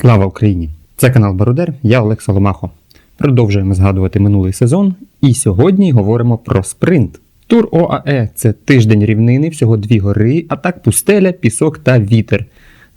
Слава Україні! Це канал Барудер, я Олег Соломахо. Продовжуємо згадувати минулий сезон, і сьогодні говоримо про спринт. Тур ОАЕ це тиждень рівнини, всього дві гори, а так пустеля, пісок та вітер.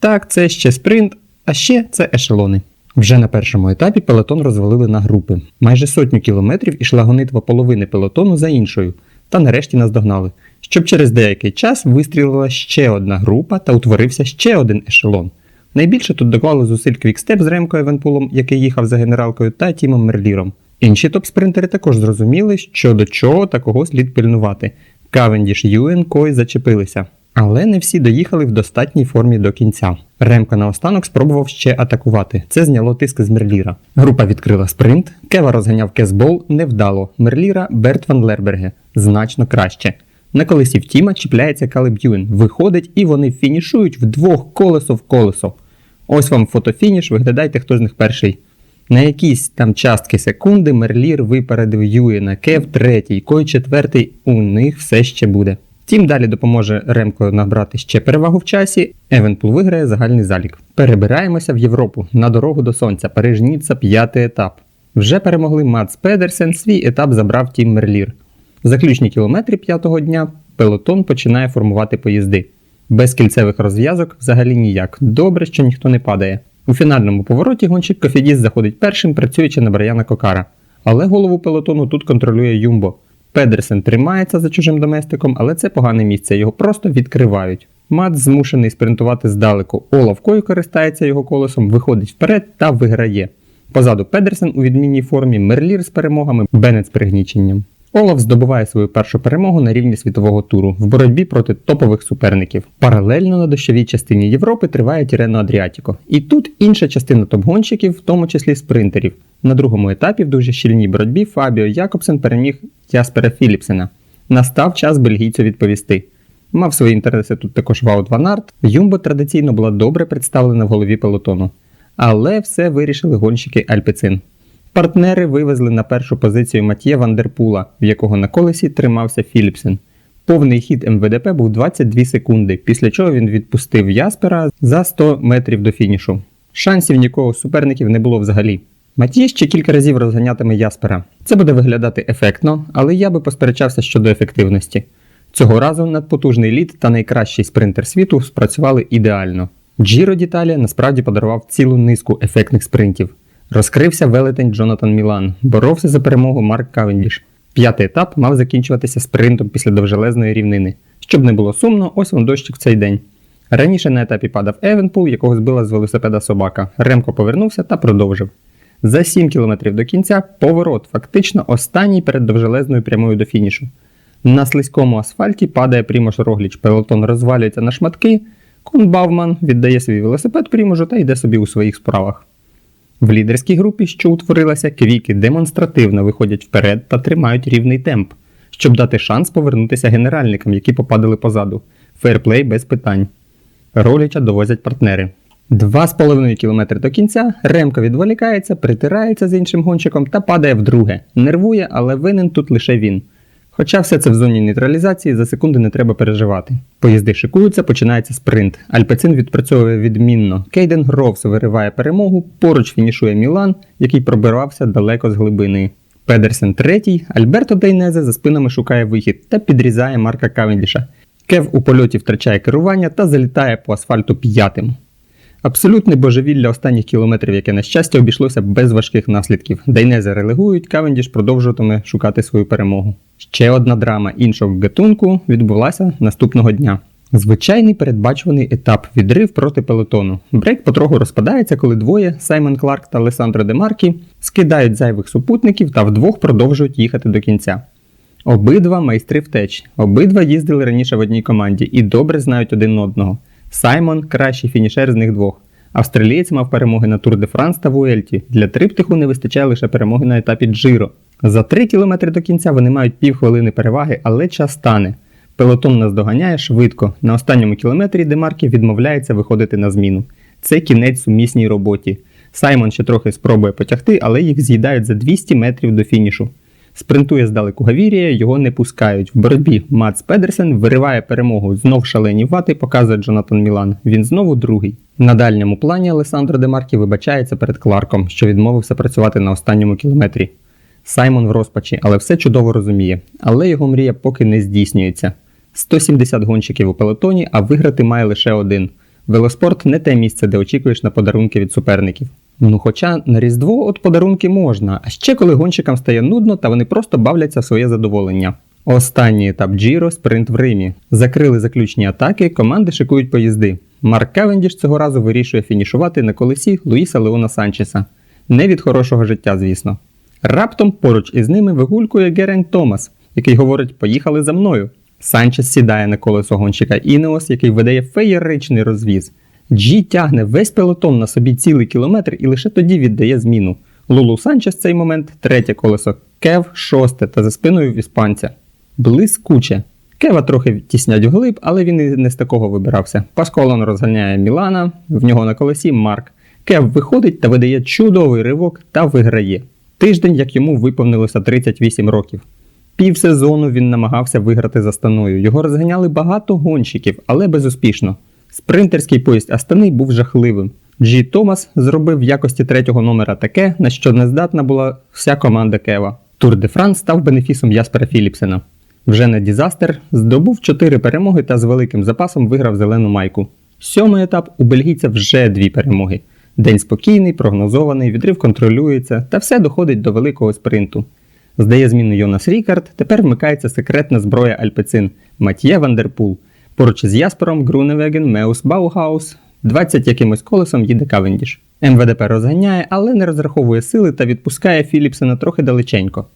Так, це ще спринт, а ще це ешелони. Вже на першому етапі пелотон розвалили на групи. Майже сотню кілометрів ішла гонитва половини пелотону за іншою, та нарешті наздогнали, щоб через деякий час вистрілила ще одна група та утворився ще один ешелон. Найбільше тут доклали зусиль Квікстеп з Ремкою Евенпулом, який їхав за генералкою, та Тімом Мерліром. Інші топ-спринтери також зрозуміли, що до чого та кого слід пильнувати. Кавендіш, Юен, Кой зачепилися. Але не всі доїхали в достатній формі до кінця. Ремка наостанок спробував ще атакувати. Це зняло тиск з Мерліра. Група відкрила спринт, Кева розганяв Кезбол невдало. Мерліра Берт Ван Лерберге значно краще. На колесі в Тіма чіпляється Калеб Юен, виходить і вони фінішують вдвох колесо в колесо. Ось вам фотофініш, виглядайте, хто з них перший. На якісь там частки секунди Мерлір випередив Юєна, Кев третій, Кой четвертий, у них все ще буде. Тім далі допоможе Ремко набрати ще перевагу в часі. Евенпул виграє загальний залік. Перебираємося в Європу на дорогу до сонця. Ніцца, п'ятий етап. Вже перемогли Мац Педерсен, свій етап забрав Тім Мерлір. Заключні кілометри п'ятого дня пелотон починає формувати поїзди. Без кільцевих розв'язок взагалі ніяк. Добре, що ніхто не падає. У фінальному повороті гонщик Кофідіс заходить першим, працюючи на Брайана Кокара. Але голову пелотону тут контролює Юмбо. Педерсен тримається за чужим доместиком, але це погане місце, його просто відкривають. Мат змушений спринтувати здалеку. Олаф користається його колесом, виходить вперед та виграє. Позаду Педерсен у відмінній формі, Мерлір з перемогами, Беннет з пригніченням. Олаф здобуває свою першу перемогу на рівні світового туру в боротьбі проти топових суперників. Паралельно на дощовій частині Європи триває Тірено Адріатіко. І тут інша частина топ-гонщиків, в тому числі спринтерів. На другому етапі в дуже щільній боротьбі Фабіо Якобсен переміг Яспера Філіпсена. Настав час бельгійцю відповісти. Мав свої інтереси тут також Ваут Ван Арт. Юмбо традиційно була добре представлена в голові пелотону. Але все вирішили гонщики Альпецин. Партнери вивезли на першу позицію Матьє Вандерпула, в якого на колесі тримався Філіпсен. Повний хід МВДП був 22 секунди, після чого він відпустив Яспера за 100 метрів до фінішу. Шансів нікого з суперників не було взагалі. Матьє ще кілька разів розганятиме Яспера. Це буде виглядати ефектно, але я би посперечався щодо ефективності. Цього разу надпотужний лід та найкращий спринтер світу спрацювали ідеально. Джіро Діталія насправді подарував цілу низку ефектних спринтів. Розкрився велетень Джонатан Мілан, боровся за перемогу Марк Кавендіш. П'ятий етап мав закінчуватися спринтом після довжелезної рівнини. Щоб не було сумно, ось вам дощик в цей день. Раніше на етапі падав Евенпул, якого збила з велосипеда собака. Ремко повернувся та продовжив. За 7 кілометрів до кінця поворот, фактично останній перед довжелезною прямою до фінішу. На слизькому асфальті падає Прімош Рогліч, пелотон розвалюється на шматки. Кун Бавман віддає свій велосипед Пріможу та йде собі у своїх справах. В лідерській групі, що утворилася, квіки демонстративно виходять вперед та тримають рівний темп, щоб дати шанс повернутися генеральникам, які попадали позаду. Фейрплей без питань. Роліча довозять партнери. Два з половиною кілометри до кінця Ремко відволікається, притирається з іншим гонщиком та падає вдруге. Нервує, але винен тут лише він. Хоча все це в зоні нейтралізації, за секунди не треба переживати. Поїзди шикуються, починається спринт. Альпецин відпрацьовує відмінно. Кейден Гровс вириває перемогу, поруч фінішує Мілан, який пробирався далеко з глибини. Педерсен третій, Альберто Дейнезе за спинами шукає вихід та підрізає Марка Кавендіша. Кев у польоті втрачає керування та залітає по асфальту п'ятим. Абсолютне божевілля останніх кілометрів, яке, на щастя, обійшлося без важких наслідків. Дейнезе релегують, Кавендіш продовжуватиме шукати свою перемогу. Ще одна драма іншого гатунку відбулася наступного дня. Звичайний передбачуваний етап відрив проти пелотону. Брейк потроху розпадається, коли двоє Саймон Кларк та Лесандро Демаркі скидають зайвих супутників та вдвох продовжують їхати до кінця. Обидва майстри втеч, обидва їздили раніше в одній команді і добре знають один одного. Саймон кращий фінішер з них двох. Австралієць мав перемоги на Тур де Франс та Вуельті. Для триптиху не вистачає лише перемоги на етапі Джиро. За 3 кілометри до кінця вони мають півхвилини переваги, але час стане. Пелотон наздоганяє швидко. На останньому кілометрі Демаркі відмовляється виходити на зміну. Це кінець сумісній роботі. Саймон ще трохи спробує потягти, але їх з'їдають за 200 метрів до фінішу. Спринтує здалеку Гавірія, його не пускають. В боротьбі Мац Педерсен вириває перемогу. Знов шалені вати, показує Джонатан Мілан. Він знову другий. На дальньому плані Алесандро Демаркі вибачається перед Кларком, що відмовився працювати на останньому кілометрі. Саймон в розпачі, але все чудово розуміє. Але його мрія поки не здійснюється. 170 гонщиків у пелотоні, а виграти має лише один. Велоспорт не те місце, де очікуєш на подарунки від суперників. Ну, хоча на Різдво от подарунки можна, а ще коли гонщикам стає нудно та вони просто бавляться в своє задоволення. Останній етап Джіро спринт в Римі. Закрили заключні атаки, команди шикують поїзди. Марк Кевендіш цього разу вирішує фінішувати на колесі Луїса Леона Санчеса. Не від хорошого життя, звісно. Раптом поруч із ними вигулькує Герен Томас, який говорить: Поїхали за мною. Санчес сідає на колесо гонщика Інеос, який видає феєричний розвіз. Джі тягне весь пелотон на собі цілий кілометр і лише тоді віддає зміну. Лулу Санчес в цей момент третє колесо, Кев шосте та за спиною в іспанця. Блискуче. Кева трохи тіснять вглиб, але він і не з такого вибирався. Пасколон розганяє Мілана, в нього на колесі Марк. Кев виходить та видає чудовий ривок та виграє. Тиждень, як йому виповнилося 38 років. Півсезону він намагався виграти за станою. Його розганяли багато гонщиків, але безуспішно. Спринтерський поїзд Астани був жахливим. Джі Томас зробив в якості третього номера таке, на що не здатна була вся команда Кева. Тур де Франс став бенефісом Яспера Філіпсена. Вже на Дізастер здобув 4 перемоги та з великим запасом виграв зелену майку. Сьомий етап у бельгійця вже дві перемоги. День спокійний, прогнозований, відрив контролюється, та все доходить до великого спринту. Здає зміну Йонас Рікард, тепер вмикається секретна зброя Альпецин Матьє Вандерпул. Поруч із Яспером Груневеген, Меус Баугаус, 20 якимось колесом їде Кавендіш. МВДП розганяє, але не розраховує сили та відпускає Філіпсена трохи далеченько.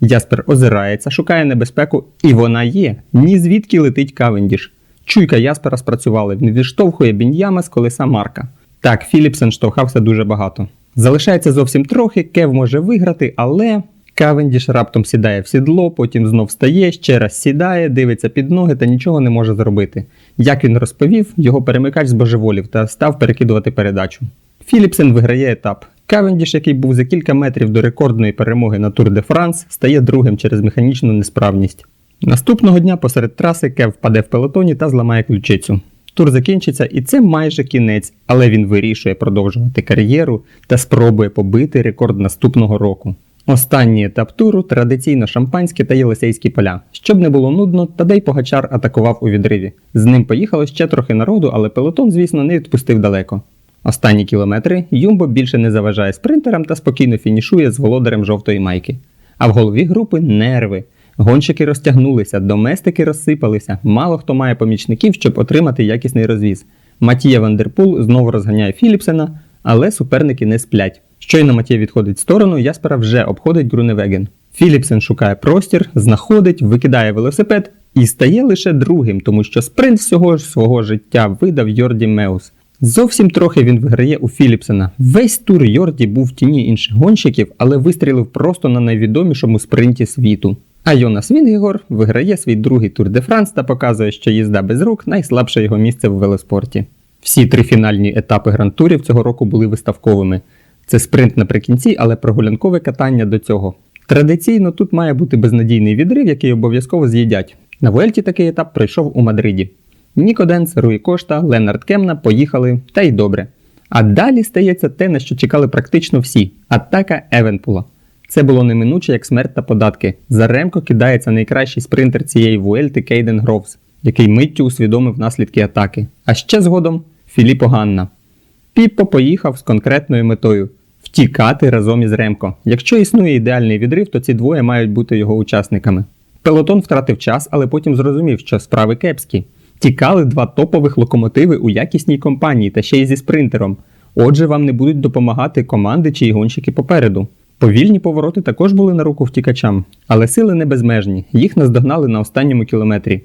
Яспер озирається, шукає небезпеку, і вона є. Ні звідки летить Кавендіш. Чуйка Яспера спрацювала, він відштовхує біньяма з колеса Марка. Так, Філіпсен штовхався дуже багато. Залишається зовсім трохи, Кев може виграти, але Кавендіш раптом сідає в сідло, потім знов встає, ще раз сідає, дивиться під ноги та нічого не може зробити. Як він розповів, його перемикач збожеволів та став перекидувати передачу. Філіпсен виграє етап. Кавендіш, який був за кілька метрів до рекордної перемоги на Тур де Франс, стає другим через механічну несправність. Наступного дня посеред траси Кев впаде в пелотоні та зламає ключицю. Тур закінчиться, і це майже кінець, але він вирішує продовжувати кар'єру та спробує побити рекорд наступного року. Останній етап туру традиційно шампанське та єлисейські поля. Щоб не було нудно, Тадей Погачар атакував у відриві. З ним поїхало ще трохи народу, але пелотон, звісно, не відпустив далеко. Останні кілометри Юмбо більше не заважає спринтерам та спокійно фінішує з володарем жовтої майки. А в голові групи нерви. Гонщики розтягнулися, доместики розсипалися, мало хто має помічників, щоб отримати якісний розвіз. Матія Вандерпул знову розганяє Філіпсена, але суперники не сплять. Щойно Матія відходить в сторону, Яспера вже обходить Груневеген. Філіпсен шукає простір, знаходить, викидає велосипед і стає лише другим, тому що спринт всього ж свого життя видав Йорді Меус. Зовсім трохи він виграє у Філіпсена. Весь тур Йорді був в тіні інших гонщиків, але вистрілив просто на найвідомішому спринті світу. А Йонас Вінгегор виграє свій другий тур де Франс та показує, що їзда без рук найслабше його місце в велоспорті. Всі три фінальні етапи гран-турів цього року були виставковими. Це спринт наприкінці, але прогулянкове катання до цього. Традиційно тут має бути безнадійний відрив, який обов'язково з'їдять. На Вуельті такий етап пройшов у Мадриді. Ніко Денс, Руї Кошта, Ленард Кемна поїхали, та й добре. А далі стається те, на що чекали практично всі атака Евенпула. Це було неминуче як смерть та податки. Заремко кидається найкращий спринтер цієї Вуельти Кейден Гровс, який миттю усвідомив наслідки атаки. А ще згодом Філіппо Ганна. Піппо поїхав з конкретною метою втікати разом із Ремко. Якщо існує ідеальний відрив, то ці двоє мають бути його учасниками. Пелотон втратив час, але потім зрозумів, що справи кепські. Тікали два топових локомотиви у якісній компанії та ще й зі спринтером. Отже, вам не будуть допомагати команди чи гонщики попереду. Повільні повороти також були на руку втікачам, але сили не безмежні, їх наздогнали на останньому кілометрі.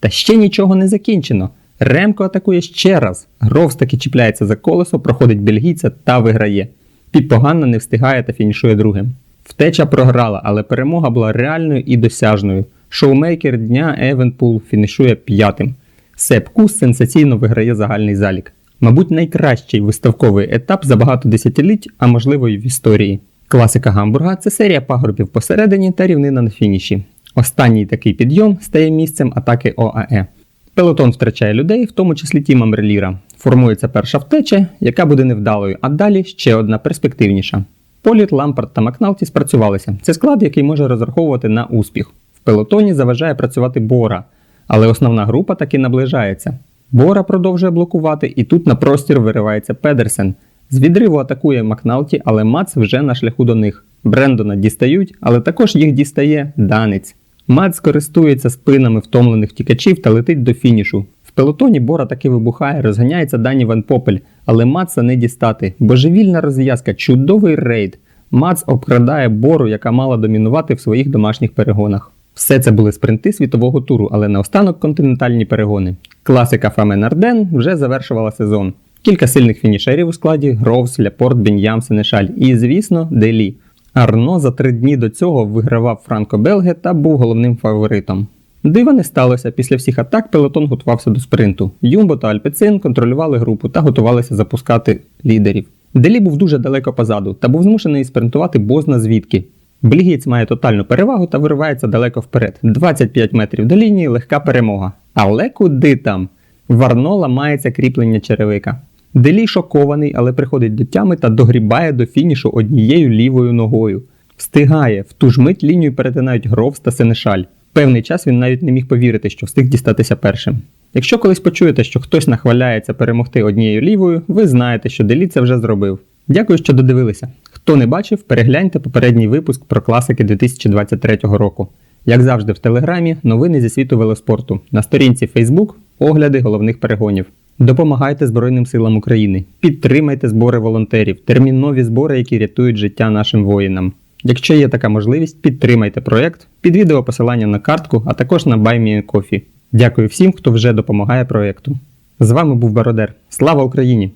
Та ще нічого не закінчено. Ремко атакує ще раз. Гровс таки чіпляється за колесо, проходить бельгійця та виграє. Піппо Ганна не встигає та фінішує другим. Втеча програла, але перемога була реальною і досяжною. Шоумейкер дня Евенпул фінішує п'ятим. Сеп Кус сенсаційно виграє загальний залік. Мабуть, найкращий виставковий етап за багато десятиліть, а можливо й в історії. Класика Гамбурга це серія пагорбів посередині та рівнина на фініші. Останній такий підйом стає місцем атаки ОАЕ. Пелотон втрачає людей, в тому числі Тіма Мерліра. Формується перша втеча, яка буде невдалою, а далі ще одна перспективніша. Політ, Лампард та Макналті спрацювалися. Це склад, який може розраховувати на успіх. В пелотоні заважає працювати Бора, але основна група таки наближається. Бора продовжує блокувати, і тут на простір виривається Педерсен. З відриву атакує Макналті, але Мац вже на шляху до них. Брендона дістають, але також їх дістає Данець. Мац користується спинами втомлених втікачів та летить до фінішу. В пелотоні Бора таки вибухає, розганяється Дані Ван Попель, але Маца не дістати. Божевільна розв'язка, чудовий рейд. Мац обкрадає Бору, яка мала домінувати в своїх домашніх перегонах. Все це були спринти світового туру, але наостанок континентальні перегони. Класика Фамен Арден вже завершувала сезон. Кілька сильних фінішерів у складі Гровс, Ляпорт, Бін'ям, Сенешаль і, звісно, Делі. Арно за три дні до цього вигравав Франко Белге та був головним фаворитом. Дива не сталося. Після всіх атак пелотон готувався до спринту. Юмбо та Альпецин контролювали групу та готувалися запускати лідерів. Делі був дуже далеко позаду та був змушений спринтувати бозна звідки. Бельгієць має тотальну перевагу та виривається далеко вперед. 25 метрів до лінії легка перемога. Але куди там? В Арно ламається кріплення черевика. Делі шокований, але приходить до тями та догрібає до фінішу однією лівою ногою. Встигає, в ту ж мить лінію перетинають Гровс та Сенешаль. Певний час він навіть не міг повірити, що встиг дістатися першим. Якщо колись почуєте, що хтось нахваляється перемогти однією лівою, ви знаєте, що Делі це вже зробив. Дякую, що додивилися. Хто не бачив, перегляньте попередній випуск про класики 2023 року. Як завжди, в телеграмі новини зі світу велоспорту. На сторінці Facebook огляди головних перегонів. Допомагайте Збройним силам України, підтримайте збори волонтерів, термінові збори, які рятують життя нашим воїнам. Якщо є така можливість, підтримайте проект. Під відео посилання на картку, а також на BuyMeCoffee. Дякую всім, хто вже допомагає проекту. З вами був Бародер. Слава Україні!